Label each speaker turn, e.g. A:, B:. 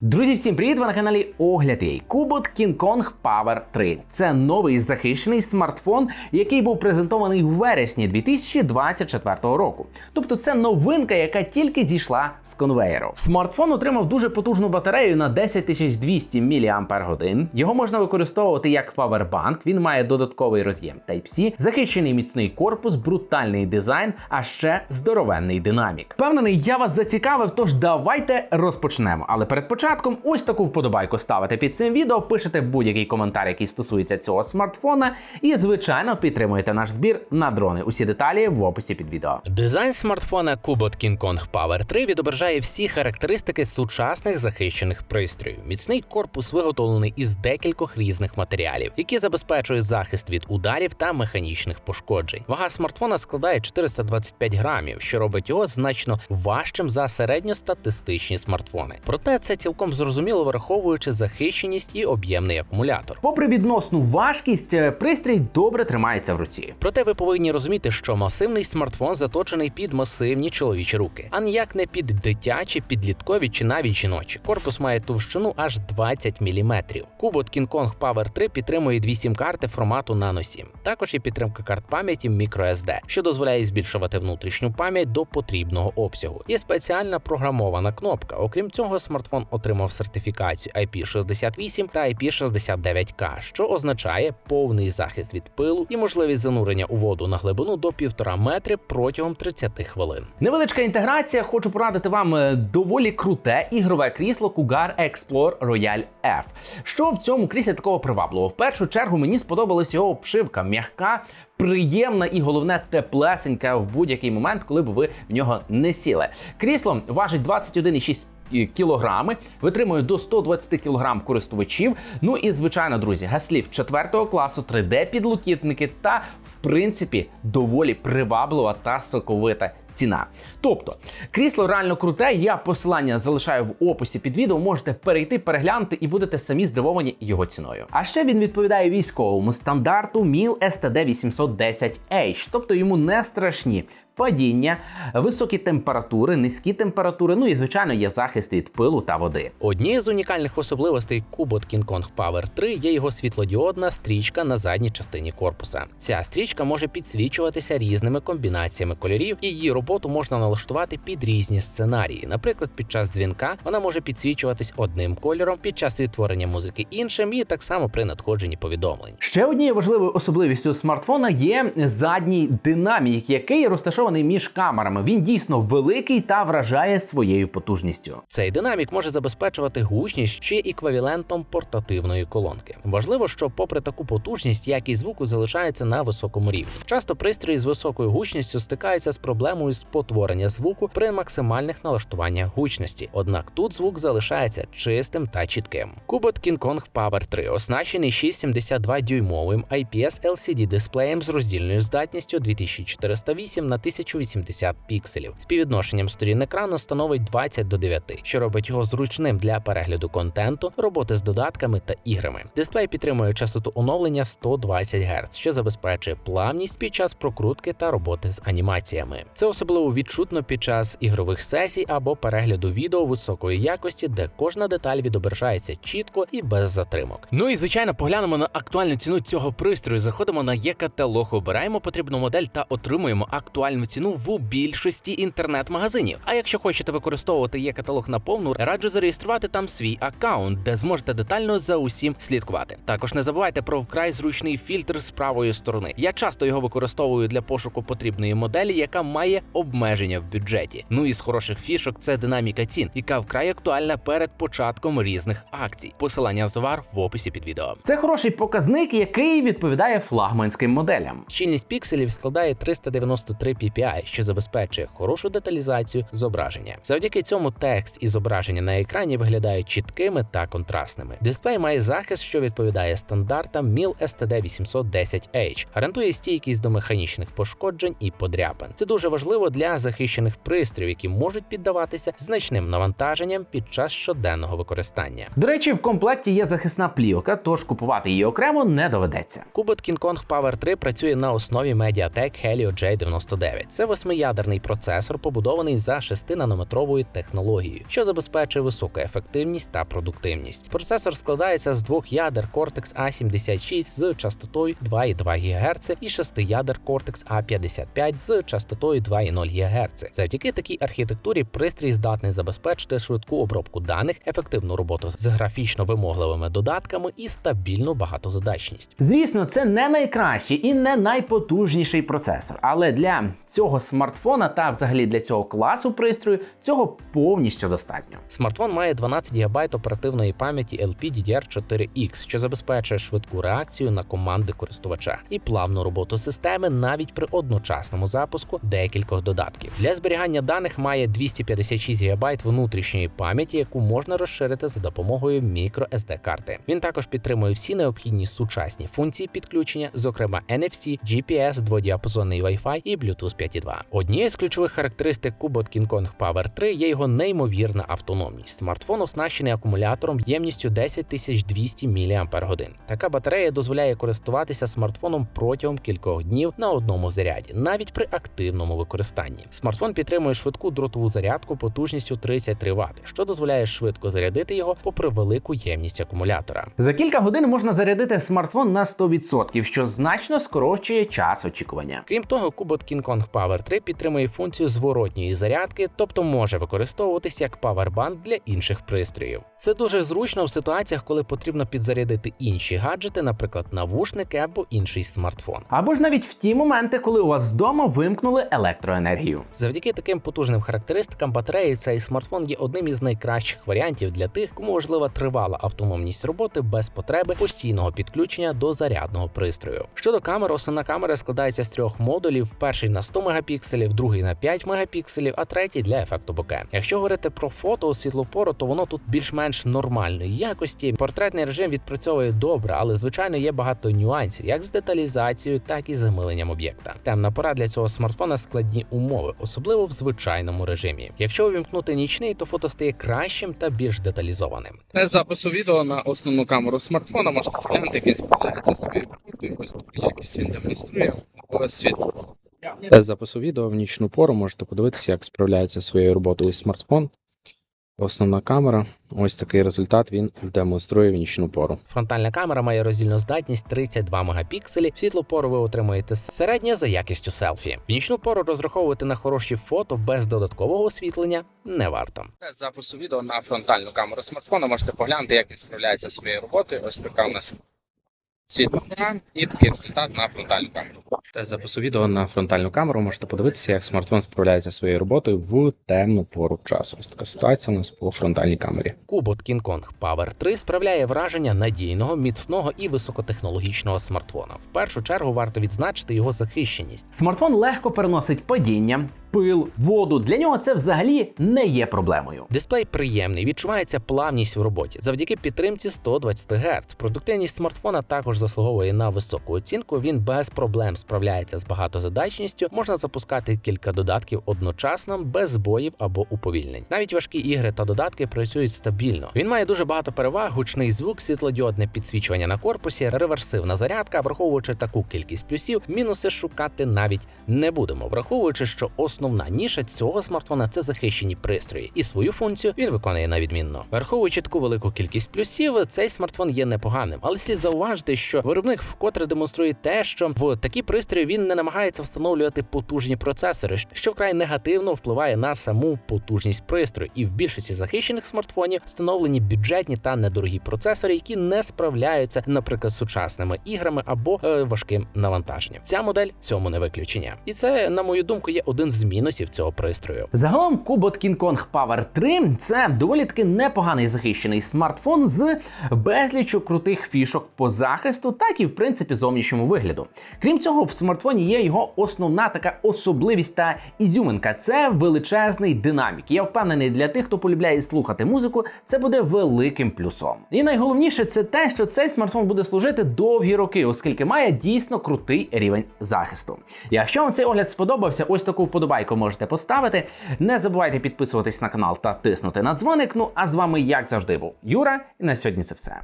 A: Друзі, всім привіт! Ви на каналі Огляд Ей. Кубот King Kong Power 3. Це новий захищений смартфон, який був презентований в вересні 2024 року. Тобто це новинка, яка тільки зійшла з конвеєру. Смартфон отримав дуже потужну батарею на 10200 мАч. Його можна використовувати як павербанк. Він має додатковий роз'єм Type-C, захищений міцний корпус, брутальний дизайн, а ще здоровенний динамік. Впевнений, я вас зацікавив, тож давайте розпочнемо. Але перед початком ось таку вподобайку ставите під цим відео, пишете будь-який коментар, який стосується цього смартфона, і звичайно підтримуєте наш збір на дрони. Усі деталі в описі під відео.
B: Дизайн смартфона Kubot King Kong Power 3 відображає всі характеристики сучасних захищених пристроїв. Міцний корпус виготовлений із декількох різних матеріалів, які забезпечують захист від ударів та механічних пошкоджень. Вага смартфона складає 425 грамів, що робить його значно важчим за середньостатистичні смартфони. Проте це цілком зрозуміло враховуючи захищеність і об'ємний акумулятор.
A: Попри відносну важкість, е, пристрій добре тримається в руці.
B: Проте ви повинні розуміти, що масивний смартфон заточений під масивні чоловічі руки, а ніяк не під дитячі, підліткові чи навіть жіночі. Корпус має товщину аж 20 мм. Kubot King Kong Power 3 підтримує дві сім-карти формату Nano 7. Також є підтримка карт пам'яті microSD, що дозволяє збільшувати внутрішню пам'ять до потрібного обсягу. Є спеціальна програмована кнопка. Окрім цього, смартфон отримав сертифікацію IP68 та IP69K, що означає повний захист від пилу і можливість занурення у воду на глибину до 1,5 метри протягом 30 хвилин.
A: Невеличка інтеграція. Хочу порадити вам е, доволі круте ігрове крісло Cougar Explore Royal F. Що в цьому кріслі такого привабливого? В першу чергу мені сподобалась його обшивка, м'яка, приємна і головне теплесенька в будь-який момент, коли б ви в нього не сіли. Крісло важить 21,6 Кілограми витримує до 120 кілограм користувачів. Ну і звичайно, друзі, гаслів 4 класу, 3D-підлокітники та, в принципі, доволі приваблива та соковита ціна. Тобто, крісло реально круте. Я посилання залишаю в описі під відео. Можете перейти, переглянути і будете самі здивовані його ціною. А ще він відповідає військовому стандарту MIL STD 810H, тобто йому не страшні. Падіння, високі температури, низькі температури, ну і звичайно є захист від пилу та води.
B: Однією з унікальних особливостей Kubot King Kong Power 3 є його світлодіодна стрічка на задній частині корпуса. Ця стрічка може підсвічуватися різними комбінаціями кольорів, і її роботу можна налаштувати під різні сценарії. Наприклад, під час дзвінка вона може підсвічуватись одним кольором, під час відтворення музики іншим, і так само при надходженні повідомлень.
A: Ще однією важливою особливістю смартфона є задній динамік, який розташований між камерами. Він дійсно великий та вражає своєю потужністю.
B: Цей динамік може забезпечувати гучність чи еквівалентом портативної колонки. Важливо, що, попри таку потужність, якість звуку залишається на високому рівні. Часто пристрої з високою гучністю стикаються з проблемою спотворення звуку при максимальних налаштуваннях гучності. Однак тут звук залишається чистим та чітким. Kubot King Kong Power 3 оснащений 6,72 дюймовим IPS LCD дисплеєм з роздільною здатністю 2408 на 1080 пікселів. Співвідношенням сторін екрану становить 20 до 9, що робить його зручним для перегляду контенту, роботи з додатками та іграми. Дисплей підтримує частоту оновлення 120 Гц, що забезпечує плавність під час прокрутки та роботи з анімаціями. Це особливо відчутно під час ігрових сесій або перегляду відео високої якості, де кожна деталь відображається чітко і без затримок. Ну і звичайно, поглянемо на актуальну ціну цього пристрою. Заходимо на є-каталог, обираємо потрібну модель та отримуємо актуальну ціну в більшості інтернет-магазинів. А якщо хочете використовувати є каталог наповну, раджу зареєструвати там свій аккаунт, де зможете детально за усім слідкувати. Також не забувайте про вкрай зручний фільтр з правої сторони. Я часто його використовую для пошуку потрібної моделі, яка має обмеження в бюджеті. Ну і з хороших фішок це динаміка цін, яка вкрай актуальна перед початком різних акцій. Посилання на товар в описі під відео.
A: Це хороший показник, який відповідає флагманським моделям.
B: Щільність пікселів складає 393 ppi, що забезпечує хорошу деталізацію зображення. Завдяки цьому текст і зображення на екрані виглядають чіткими та контрастними. Дисплей має захист, що відповідає стандартам MIL STD 810H, гарантує стійкість до механічних пошкоджень і подряпин. Це дуже важливо. для захищених пристроїв, які можуть піддаватися значним навантаженням під час щоденного використання.
A: До речі, в комплекті є захисна плівка, тож купувати її окремо не доведеться.
B: Кубот King Kong Power 3 працює на основі Mediatek Helio J99. Це восьмиядерний процесор, побудований за 6-нанометровою технологією, що забезпечує високу ефективність та продуктивність. Процесор складається з двох ядер Cortex A76 з частотою 2,2 ГГц і шести ядер Cortex A55 з частотою 2,0 ГГц. Завдяки такій архітектурі пристрій здатний забезпечити швидку обробку даних, ефективну роботу з графічно вимогливими додатками і стабільну багатозадачність.
A: Звісно, це не найкращий і не найпотужніший процесор, але для цього смартфона та взагалі для цього класу пристрою цього повністю достатньо.
B: Смартфон має 12 ГБ оперативної пам'яті LPDDR4X, що забезпечує швидку реакцію на команди користувача і плавну роботу системи навіть при одночасному запуску декількох додатків. Для зберігання даних має 256 ГБ внутрішньої пам'яті, яку можна розширити за допомогою microSD карти. Він також підтримує всі необхідні сучасні функції підключення, зокрема NFC, GPS, дводіапазонний Wi-Fi і Bluetooth 5.2. Однією з ключових характеристик Kubot King Kong Power 3 є його неймовірна автономність. Смартфон оснащений акумулятором ємністю 10200 мАч. Така батарея дозволяє користуватися смартфоном протягом кількох днів на одному заряді, навіть при активному використанні. Смартфон підтримує швидку дротову зарядку потужністю 33 Вт, що дозволяє швидко зарядити його попри велику ємність акумулятора.
A: За кілька годин можна зарядити смартфон на 100%, що значно скорочує час очікування.
B: Крім того, Kubot King Kong Power 3 підтримує функцію зворотньої зарядки, тобто може використовуватися як павербанк для інших пристроїв. Це дуже зручно в ситуаціях, коли потрібно підзарядити інші гаджети, наприклад, навушники або інший смартфон.
A: Або ж навіть в ті моменти, коли у вас вдома вимкнули електроенергію.
B: Завдяки таким потужним характеристикам батареї цей смартфон є одним із найкращих варіантів для тих, кому важлива тривала автономність роботи без потреби постійного підключення до зарядного пристрою. Щодо камер, основна камера складається з трьох модулів: перший на 100 мегапікселів, другий на 5 мегапікселів, а третій для ефекту боке. Якщо говорити про фото у світлопору, то воно тут більш-менш нормальної якості. Портретний режим відпрацьовує добре, але звичайно є багато нюансів, як з деталізацією, так і з замиленням об'єкта. Темна пора для цього смартфона складні умови, особливо в звичайному режимі. Якщо увімкнути нічний, то фото стає кращим та більш деталізованим.
C: Тест запису відео на основну камеру смартфона можете поглянути, як він справляється з своєю роботою. Ось таку якість він демонструє світло. Тест запису відео в нічну пору можете подивитися, як справляється своєю роботою смартфон. Основна камера. Ось такий результат він демонструє в нічну пору.
B: Фронтальна камера має роздільну здатність 32 мегапікселі. В світлу пору ви отримуєте середнє за якістю селфі. В нічну пору розраховувати на хороші фото без додаткового освітлення не варто.
C: Тест запису відео на фронтальну камеру смартфона можете поглянути, як він справляється своєю роботою. Ось така у нас світла і такий результат на фронтальну камеру. Тест запису відео на фронтальну камеру можете подивитися, як смартфон справляється зі своєю роботою в темну пору часу. Ось така ситуація у нас по фронтальній камері.
B: King Kong Power 3 справляє враження надійного, міцного і високотехнологічного смартфона. В першу чергу варто відзначити його захищеність.
A: Смартфон легко переносить падіння, пил, воду. Для нього це взагалі не є проблемою.
B: Дисплей приємний, відчувається плавність в роботі завдяки підтримці 120 Гц. Продуктивність смартфона також заслуговує на високу оцінку. Він без проблем справляється з багатозадачністю. Можна запускати кілька додатків одночасно, без збоїв або уповільнень. Навіть важкі ігри та додатки працюють стабільно. Він має дуже багато переваг: гучний звук, світлодіодне підсвічування на корпусі, реверсивна зарядка. Враховуючи таку кількість плюсів, мінуси шукати навіть не будемо, враховуючи, що основна ніша цього смартфона це захищені пристрої, і свою функцію він виконує на відмінно. Враховуючи таку велику кількість плюсів, цей смартфон є непоганим, але слід зауважити, що виробник вкотре демонструє те, що в такі пристрої він не намагається встановлювати потужні процесори, що вкрай негативно впливає на саму потужність пристрою. І в більшості захищених смартфонів встановлені бюджетні та недорогі процесори, які не справляються, наприклад, з сучасними іграми або е, важким навантаженням. Ця модель цьому не виключення, і це, на мою думку, є один з мінусів цього пристрою.
A: Загалом Kubot King Kong Power 3 це доволі таки непоганий захищений смартфон з безлічу крутих фішок по захисту, так і в принципі зовнішньому вигляду. Крім цього, в смартфоні є його основна така особливість та ізюминка це величезний динамік. Я впевнений, для тих, хто полюбляє слухати музику, це буде великим плюсом. І найголовніше це те, що цей смартфон буде служити довгі роки, оскільки має дійсно крутий рівень захисту. Якщо вам цей огляд сподобався, ось таку вподобайку можете поставити. Не забувайте підписуватись на канал та тиснути на дзвоник. Ну а з вами, як завжди, був Юра, і на сьогодні це все.